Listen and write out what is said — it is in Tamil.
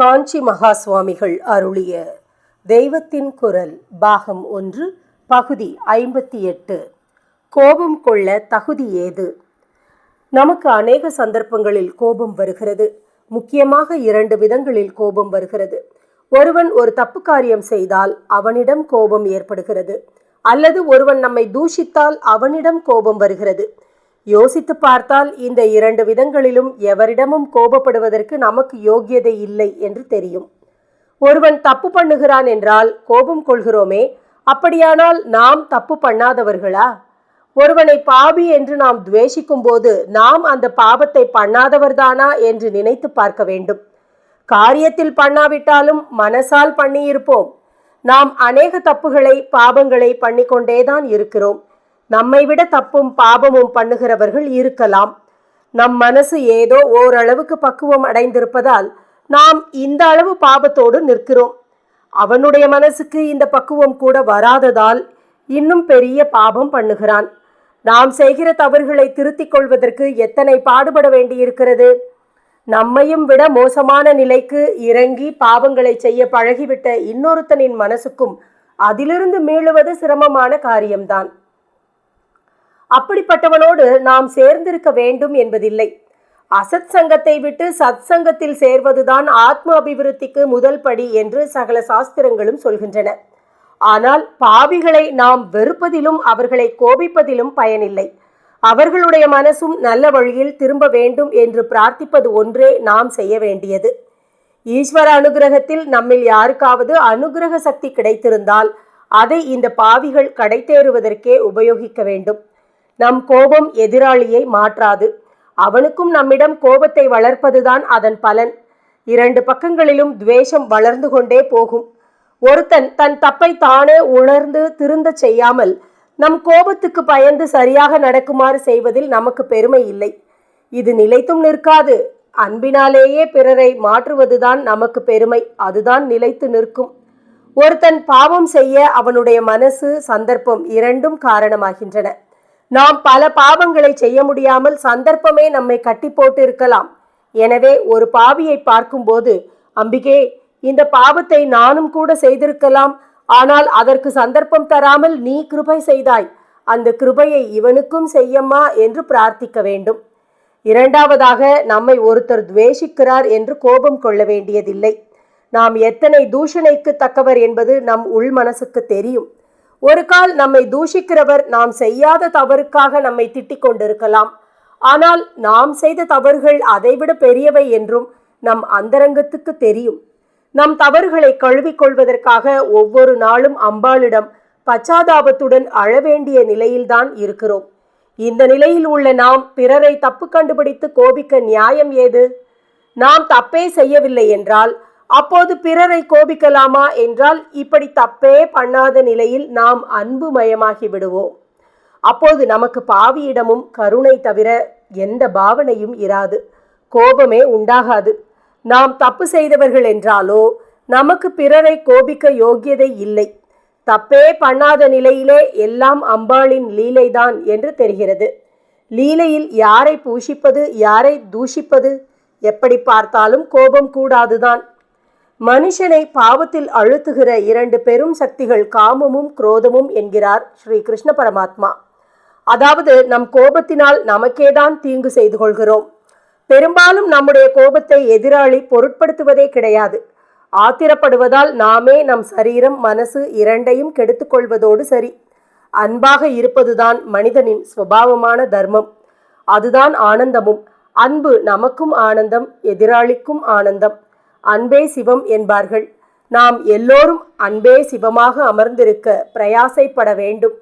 காஞ்சி மகா சுவாமிகள் அருளிய தெய்வத்தின் குரல் பாகம் ஒன்று பகுதி ஐம்பத்தி எட்டு. கோபம் கொள்ள தகுதி ஏது? நமக்கு அநேக சந்தர்ப்பங்களில் கோபம் வருகிறது. முக்கியமாக இரண்டு விதங்களில் கோபம் வருகிறது. ஒருவன் ஒரு தப்பு காரியம் செய்தால் அவனிடம் கோபம் ஏற்படுகிறது. அல்லது ஒருவன் நம்மை தூஷித்தால் அவனிடம் கோபம் வருகிறது. யோசித்து பார்த்தால் இந்த இரண்டு விதங்களிலும் எவரிடமும் கோபப்படுவதற்கு நமக்கு யோக்கியதை இல்லை என்று தெரியும். ஒருவன் தப்பு பண்ணுகிறான் என்றால் கோபம் கொள்கிறோமே அப்படியானால் நாம் தப்பு பண்ணாதவர்களா? ஒருவனை பாபி என்று நாம் துவேஷிக்கும் போது நாம் அந்த பாபத்தை பண்ணாதவர்தானா என்று நினைத்து பார்க்க வேண்டும். காரியத்தில் பண்ணாவிட்டாலும் மனசால் பண்ணியிருப்போம். நாம் அநேக தப்புகளை பாபங்களை பண்ணிக்கொண்டேதான் இருக்கிறோம். நம்மை விட தப்பும் பாபமும் பண்ணுகிறவர்கள் இருக்கலாம். நம் மனசு ஏதோ ஓரளவுக்கு பக்குவம் அடைந்திருப்பதால் நாம் இந்த அளவு பாபத்தோடு நிற்கிறோம். அவனுடைய மனசுக்கு இந்த பக்குவம் கூட வராததால் இன்னும் பெரிய பாபம் பண்ணுகிறான். நாம் செய்கிற தவறுகளை திருத்திக் கொள்வதற்கு எத்தனை பாடுபட வேண்டியிருக்கிறது? நம்மையும் விட மோசமான நிலைக்கு இறங்கி பாவங்களை செய்ய பழகிவிட்ட இன்னொருத்தனின் மனசுக்கும் அதிலிருந்து மீளுவது சிரமமான காரியம்தான். அப்படிப்பட்டவனோடு நாம் சேர்ந்திருக்க வேண்டும் என்பதில்லை. அசத் சங்கத்தை விட்டு சத் சங்கத்தில் சேர்வதுதான் ஆத்ம அபிவிருத்திக்கு முதல் படி என்று சகல சாஸ்திரங்களும் சொல்கின்றன. ஆனால் பாவிகளை நாம் வெறுப்பதிலும் அவர்களை கோபிப்பதிலும் பயனில்லை. அவர்களுடைய மனசும் நல்ல வழியில் திரும்ப வேண்டும் என்று பிரார்த்திப்பது ஒன்றே நாம் செய்ய வேண்டியது. ஈஸ்வர அனுகிரகத்தில் நம்மில் யாருக்காவது அனுகிரக சக்தி கிடைத்திருந்தால் அதை இந்த பாவிகள் கடைத்தேறுவதற்கே உபயோகிக்க வேண்டும். நம் கோபம் எதிராளியை மாற்றாது. அவனுக்கும் நம்மிடம் கோபத்தை வளர்ப்பதுதான் அதன் பலன். இரண்டு பக்கங்களிலும் துவேஷம் வளர்ந்து கொண்டே போகும். ஒருத்தன் தன் தப்பை தானே உணர்ந்து திருந்த செய்யாமல் நம் கோபத்துக்கு பயந்து சரியாக நடக்குமாறு செய்வதில் நமக்கு பெருமை இல்லை. இது நிலைத்தும் நிற்காது. அன்பினாலேயே பிறரை மாற்றுவதுதான் நமக்கு பெருமை. அதுதான் நிலைத்து நிற்கும். ஒருத்தன் பாவம் செய்ய அவனுடைய மனசு சந்தர்ப்பம் இரண்டும் காரணமாகின்றன. நாம் பல பாவங்களை செய்ய முடியாமல் சந்தர்ப்பமே நம்மை கட்டி போட்டு இருக்கலாம் எனவே ஒரு பாவியை பார்க்கும்போது அம்பிகே இந்த பாவத்தை நானும் கூட செய்திருக்கலாம். ஆனால் அதற்கு சந்தர்ப்பம் தராமல் நீ கிருபை செய்தாய். அந்த கிருபையை இவனுக்கும் செய்யம்மா என்று பிரார்த்திக்க வேண்டும். இரண்டாவதாக நம்மை ஒருத்தர் துவேஷிக்கிறார் என்று கோபம் கொள்ள வேண்டியதில்லை. நாம் எத்தனை தூஷணைக்கு தக்கவர் என்பது நம் உள் மனசுக்கு தெரியும். ஒரு கால் நம்மை தூஷிக்கிறவர் நாம் செய்யாத தவறுக்காக நம்மை திட்டிக் கொண்டிருக்கலாம். ஆனால் நாம் செய்த தவறுகள் அதைவிட பெரியவை என்றும் நம் அந்தரங்கத்துக்கு தெரியும். நம் தவறுகளை கழுவிக்கொள்வதற்காக ஒவ்வொரு நாளும் அம்பாளிடம் பச்சாதாபத்துடன் அழவேண்டிய நிலையில்தான் இருக்கிறோம். இந்த நிலையில் உள்ள நாம் பிறரை தப்பு கண்டுபிடித்து கோபிக்க நியாயம் ஏது? நாம் தப்பே செய்யவில்லை என்றால் அப்போது பிறரை கோபிக்கலாமா என்றால் இப்படி தப்பே பண்ணாத நிலையில் நாம் அன்பு மயமாகி விடுவோம். அப்போது நமக்கு பாவியிடமும் கருணை தவிர எந்த பாவனையும் இராது. கோபமே உண்டாகாது. நாம் தப்பு செய்தவர்கள் என்றாலோ நமக்கு பிறரை கோபிக்க யோக்கியதை இல்லை. தப்பே பண்ணாத நிலையிலே எல்லாம் அம்பாளின் லீலைதான் என்று தெரிகிறது. லீலையில் யாரை பூஷிப்பது யாரை தூஷிப்பது? எப்படி பார்த்தாலும் கோபம் கூடாதுதான். மனுஷனை பாவத்தில் அழுத்துகிற இரண்டு பெரும் சக்திகள் காமமும் குரோதமும் என்கிறார் ஸ்ரீ கிருஷ்ண பரமாத்மா. அதாவது நம் கோபத்தினால் நமக்கேதான் தீங்கு செய்து கொள்கிறோம். பெரும்பாலும் நம்முடைய கோபத்தை எதிராளி பொருட்படுத்துவதே கிடையாது. ஆத்திரப்படுவதால் நாமே நம் சரீரம் மனசு இரண்டையும் கெடுத்துக்கொள்வதோடு சரி. அன்பாக இருப்பதுதான் மனிதனின் சுபாவமான தர்மம். அதுதான் ஆனந்தமும். அன்பு நமக்கும் ஆனந்தம் எதிராளிக்கும் ஆனந்தம். அன்பே சிவம் என்பார்கள். நாம் எல்லோரும் அன்பே சிவமாக அமர்ந்திருக்க பிரயாசைப்பட வேண்டும்.